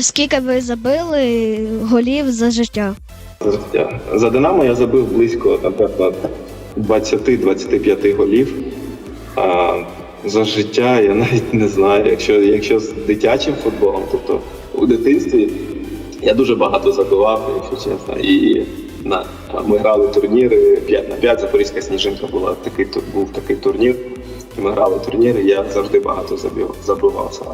Скільки ви забили голів за життя? за життя. За Динамо я забив близько, напевно, 20-25 голів. А за життя я навіть не знаю. Якщо, якщо з дитячим футболом, тобто у дитинстві я дуже багато забивав, якщо чесно. І на, ми грали турніри 5 на 5, Запорізька сніжинка була такий, був такий турнір. Ми грали турніри, я завжди багато забив, забивався.